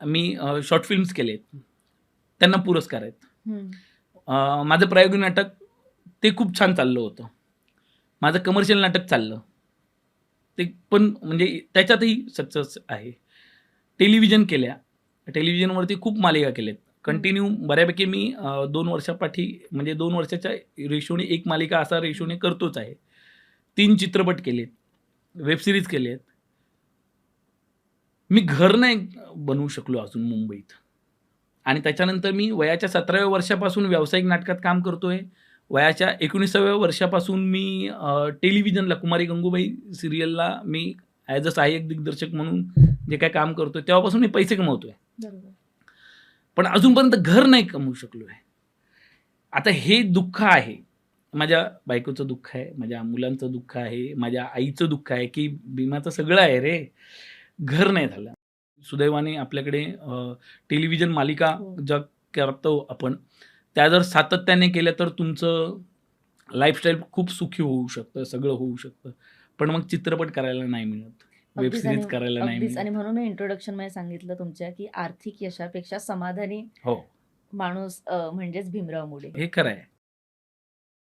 मी short films केले आहेत. त्यांना पुरस्कार आहेत. अं, माझं प्रायोगिक नाटक ते खूप छान चाललं होतं. माझं कमर्शियल नाटक चाललं. ते पण म्हणजे त्याच्यातही सक्सेस आहे. टेलिव्हिजन केल्या. टेलिव्हिजनवरती खूप मालिका केल्यात कंटिन्यू बऱ्यापैकी मी अं, दोन वर्षापाठी म्हणजे दोन वर्षाच्या रेशोने एक मालिका असा रेशोने करतोच आहे. तीन चित्रपट केलेत. वेबसिरीज केले आहेत मी घर नाही बनवू शकलो अजून मुंबईत. आणि त्याच्यानंतर मी वयाच्या सतराव्या वर्षापासून व्यावसायिक नाटकात काम करतोय. वयाच्या एकोणीसाव्या वर्षापासून मी टेलिव्हिजनला कुमारी गंगूबाई सिरियलला मी ॲज अ सहाय्यक दिग्दर्शक म्हणून जे काय काम करतोय तेव्हापासून मी पैसे कमवतोय. पण अजूनपर्यंत घर नाही कमवू शकलो आहे आता हे दुःख आहे. माझ्या बायकोचं दुःख आहे माझ्या मुलांचं दुःख आहे माझ्या आईचं दुःख आहे की भीमाचं सगळं आहे रे. घर नाही झालं. सुदैवाने आपल्याकडे टेलिव्हिजन मालिका हो. ज्या करतो आपण त्या जर सातत्याने केल्या तर तुमचं लाईफस्टाईल खूप सुखी होऊ शकतं सगळं होऊ शकतं. पण मग चित्रपट करायला नाही मिळत. वेब अगदीच सिरीज आणि- करायला नाही आणि म्हणून मी इंट्रोडक्शनमध्ये सांगितलं तुमच्या की आर्थिक यशापेक्षा समाधानी हो. माणूस म्हणजेच भीमराव मुडे हे खरं आहे.